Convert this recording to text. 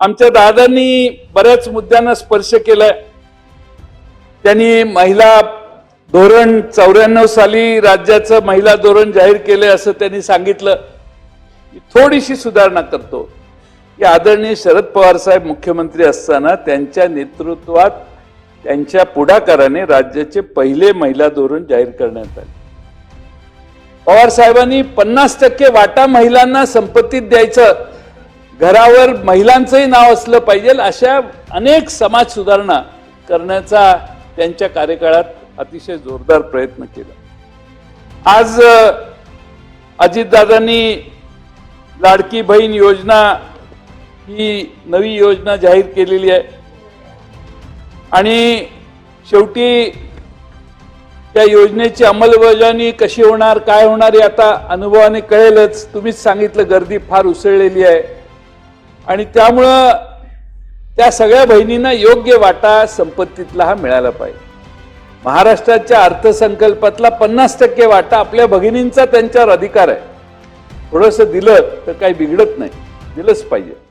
आमच्या दादांनी बऱ्याच मुद्द्यांना स्पर्श केलाय. त्यांनी महिला धोरण चौऱ्याण्णव साली राज्याचं महिला धोरण जाहीर केले असं त्यांनी सांगितलं. थोडीशी सुधारणा करतो. की आदरणीय शरद पवार साहेब मुख्यमंत्री असताना त्यांच्या नेतृत्वात त्यांच्या पुढाकाराने राज्याचे पहिले महिला धोरण जाहीर करण्यात आले. पवार साहेबांनी पन्नास टक्के वाटा महिलांना संपत्तीत द्यायचं घरावर महिलांचंही नाव असलं पाहिजे अशा अनेक समाज सुधारणा करण्याचा त्यांच्या कार्यकाळात अतिशय जोरदार प्रयत्न केला. आज अजितदादांनी लाडकी बहीण योजना ही नवी योजना जाहीर केलेली आहे. आणि शेवटी त्या योजनेची अंमलबजावणी कशी होणार काय होणार हे आता अनुभवाने कळेलच. तुम्हीच सांगितलं गर्दी फार उसळलेली आहे. आणि त्यामुळं त्या सगळ्या बहिणींना योग्य वाटा संपत्तीतला हा मिळाला पाहिजे. महाराष्ट्राच्या अर्थसंकल्पातला पन्नास टक्के वाटा आपल्या भगिनींचा त्यांच्यावर अधिकार आहे. थोडंसं दिलं तर काही बिघडत नाही. दिलंच पाहिजे.